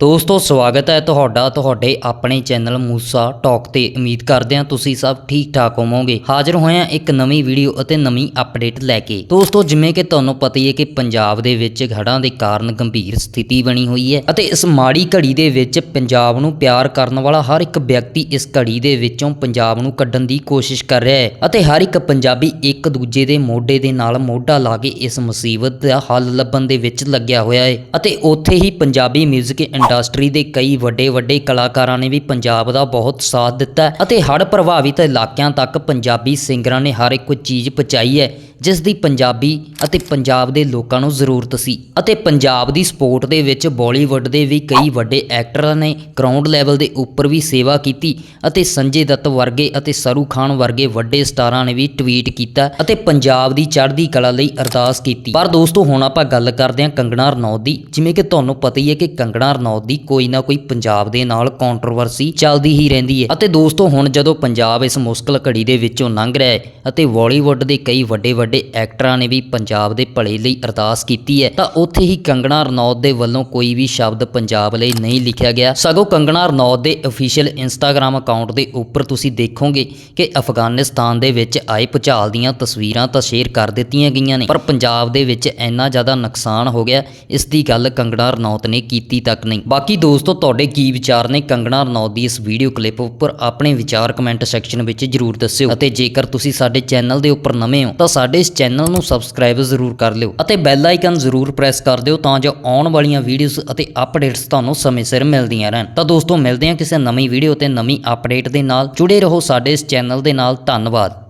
ਦੋਸਤੋ, ਸਵਾਗਤ ਹੈ ਤੁਹਾਡਾ, ਤੁਹਾਡੇ ਆਪਣੇ ਚੈਨਲ ਮੂਸਾ ਟਾਕ ਤੇ। ਉਮੀਦ ਕਰਦੇ ਹਾਂ ਤੁਸੀਂ ਸਭ ਠੀਕ ਠਾਕ ਹੋਵੋਗੇ। ਹਾਜ਼ਰ ਹੋਏ ਹਾਂ ਇੱਕ ਨਵੀਂ ਵੀਡੀਓ ਅਤੇ ਨਵੀਂ ਅਪਡੇਟ ਲੈ ਕੇ। ਦੋਸਤੋ, ਜਿਵੇਂ ਕਿ ਤੁਹਾਨੂੰ ਪਤਾ ਹੀ ਹੈ ਕਿ ਪੰਜਾਬ ਦੇ ਵਿੱਚ ਹੜ੍ਹਾਂ ਦੇ ਕਾਰਨ ਗੰਭੀਰ ਸਥਿਤੀ ਬਣੀ ਹੋਈ ਹੈ ਅਤੇ ਇਸ ਮਾੜੀ ਘੜੀ ਦੇ ਵਿੱਚ ਪੰਜਾਬ ਨੂੰ ਪਿਆਰ ਕਰਨ ਵਾਲਾ ਹਰ ਇੱਕ ਵਿਅਕਤੀ ਇਸ ਘੜੀ ਦੇ ਵਿੱਚੋਂ ਪੰਜਾਬ ਨੂੰ ਕੱਢਣ ਦੀ ਕੋਸ਼ਿਸ਼ ਕਰ ਰਿਹਾ ਹੈ ਅਤੇ ਹਰ ਇੱਕ ਪੰਜਾਬੀ ਇੱਕ ਦੂਜੇ ਦੇ ਮੋਢੇ ਦੇ ਨਾਲ ਮੋਢਾ ਲਾ ਕੇ ਇਸ ਮੁਸੀਬਤ ਦਾ ਹੱਲ ਲੱਭਣ ਦੇ ਵਿੱਚ ਲੱਗਿਆ ਹੋਇਆ ਹੈ ਅਤੇ ਉੱਥੇ ਹੀ ਪੰਜਾਬੀ 뮤직 ਇੰਡਸਟਰੀ ਦੇ ਕਈ ਵੱਡੇ ਵੱਡੇ ਕਲਾਕਾਰਾਂ ਨੇ ਵੀ ਪੰਜਾਬ ਦਾ ਬਹੁਤ ਸਾਥ ਦਿੱਤਾ ਅਤੇ ਹੜ੍ਹ ਪ੍ਰਭਾਵਿਤ ਇਲਾਕਿਆਂ ਤੱਕ ਪੰਜਾਬੀ ਸਿੰਗਰਾਂ ਨੇ ਹਰ ਇੱਕ ਚੀਜ਼ ਪਹੁੰਚਾਈ ਹੈ। ਜਿਸ ਦੀ ਪੰਜਾਬੀ ਅਤੇ ਪੰਜਾਬ ਦੇ ਲੋਕਾਂ ਨੂੰ ਜ਼ਰੂਰਤ ਸੀ। ਅਤੇ ਪੰਜਾਬ ਦੀ ਸਪੋਰਟ ਦੇ ਵਿੱਚ ਬਾਲੀਵੁੱਡ ਦੇ ਵੀ ਕਈ ਵੱਡੇ ਐਕਟਰਾਂ ਨੇ ਗਰਾਊਂਡ ਲੈਵਲ ਦੇ ਉੱਪਰ ਵੀ ਸੇਵਾ ਕੀਤੀ ਅਤੇ ਸੰਜੇ ਦੱਤ ਵਰਗੇ ਅਤੇ ਸਰੂ ਖਾਨ ਵਰਗੇ ਵੱਡੇ ਸਟਾਰਾਂ ਨੇ ਵੀ ਟਵੀਟ ਕੀਤਾ ਅਤੇ ਪੰਜਾਬ ਦੀ ਚੜ੍ਹਦੀ ਕਲਾ ਲਈ ਅਰਦਾਸ ਕੀਤੀ। ਪਰ ਦੋਸਤੋ, ਹੁਣ ਆਪਾਂ ਗੱਲ ਕਰਦੇ ਹਾਂ ਕੰਗਣਾ ਰਣੌਤ ਦੀ। ਜਿਵੇਂ ਕਿ ਤੁਹਾਨੂੰ ਪਤਾ ਹੀ ਹੈ ਕਿ ਕੰਗਣਾ ਰਣੌਤ ਦੀ ਕੋਈ ਨਾ ਕੋਈ ਪੰਜਾਬ ਦੇ ਨਾਲ ਕੰਟਰੋਵਰਸੀ ਚੱਲਦੀ ਹੀ ਰਹਿੰਦੀ ਹੈ। ਅਤੇ ਦੋਸਤੋ, ਹੁਣ ਜਦੋਂ ਪੰਜਾਬ ਇਸ ਮੁਸ਼ਕਲ ਘੜੀ ਦੇ ਵਿੱਚੋਂ ਲੰਘ ਰਿਹਾ ਹੈ ਅਤੇ ਬਾਲੀਵੁੱਡ ਦੇ ਕਈ ਵੱਡੇ ਵੱਡੇ ਐਕਟਰਾਂ ਨੇ ਵੀ ਪੰਜਾਬ ਦੇ ਭਲੇ ਲਈ ਅਰਦਾਸ ਕੀਤੀ ਹੈ। ਤਾਂ ਉੱਥੇ ਹੀ ਕੰਗਣਾ ਰਣੌਤ ਦੇ ਵੱਲੋਂ ਕੋਈ ਵੀ ਸ਼ਬਦ ਪੰਜਾਬ ਲਈ ਨਹੀਂ ਲਿਖਿਆ ਗਿਆ। ਸਗੋਂ ਕੰਗਣਾ ਰਣੌਤ ਦੇ ਅਫੀਸ਼ੀਅਲ ਇੰਸਟਾਗ੍ਰam ਅਕਾਊਂਟ ਦੇ ਉੱਪਰ ਤੁਸੀਂ ਦੇਖੋਗੇ ਕਿ ਅਫਗਾਨਿਸਤਾਨ ਦੇ ਵਿੱਚ ਆਏ ਭੁਚਾਲ ਦੀਆਂ ਤਸਵੀਰਾਂ ਤਾਂ ਸ਼ੇਅਰ ਕਰ ਦਿੱਤੀਆਂ ਗਈਆਂ ਨੇ, ਪਰ ਪੰਜਾਬ ਦੇ ਵਿੱਚ ਇੰਨਾ ਜ਼ਿਆਦਾ ਨੁਕਸਾਨ ਹੋ ਗਿਆ, ਇਸ ਦੀ ਗੱਲ ਕੰਗਣਾ ਰਣੌਤ ਨੇ ਕੀਤੀ ਤੱਕ ਨਹੀਂ। ਬਾਕੀ ਦੋਸਤੋ, ਤੁਹਾਡੇ ਕੀ ਵਿਚਾਰ ਨੇ ਕੰਗਣਾ ਰਣੌਤ ਦੀ ਇਸ ਵੀਡੀਓ ਕਲਿੱਪ ਉੱਪਰ? ਆਪਣੇ ਵਿਚਾਰ ਕਮੈਂਟ ਸੈਕਸ਼ਨ ਵਿੱਚ ਜਰੂਰ ਦੱਸਿਓ। ਅਤੇ ਜੇਕਰ ਤੁਸੀਂ ਸਾਡੇ ਚੈਨਲ ਦੇ ਉੱਪਰ ਨਵੇਂ ਹੋ, ਤਾਂ ਸਾਡੇ ਇਸ ਚੈਨਲ ਨੂੰ ਸਬਸਕ੍ਰਾਈਬ ਜ਼ਰੂਰ ਕਰ ਲਿਓ ਅਤੇ ਬੈਲ ਆਈਕਨ ਜ਼ਰੂਰ ਪ੍ਰੈਸ ਕਰ ਦਿਓ ਤਾਂ ਜੋ ਆਉਣ ਵਾਲੀਆਂ ਵੀਡੀਓਜ਼ ਅਤੇ ਅਪਡੇਟਸ ਤੁਹਾਨੂੰ ਸਮੇਂ ਸਿਰ ਮਿਲਦੀਆਂ ਰਹਿਣ। ਤਾਂ ਦੋਸਤੋ, ਮਿਲਦੇ ਹਾਂ ਕਿਸੇ ਨਵੀਂ ਵੀਡੀਓ ਤੇ ਨਵੀਂ ਅਪਡੇਟ ਦੇ ਨਾਲ। ਜੁੜੇ ਰਹੋ ਸਾਡੇ ਇਸ ਚੈਨਲ ਦੇ ਨਾਲ। ਧੰਨਵਾਦ।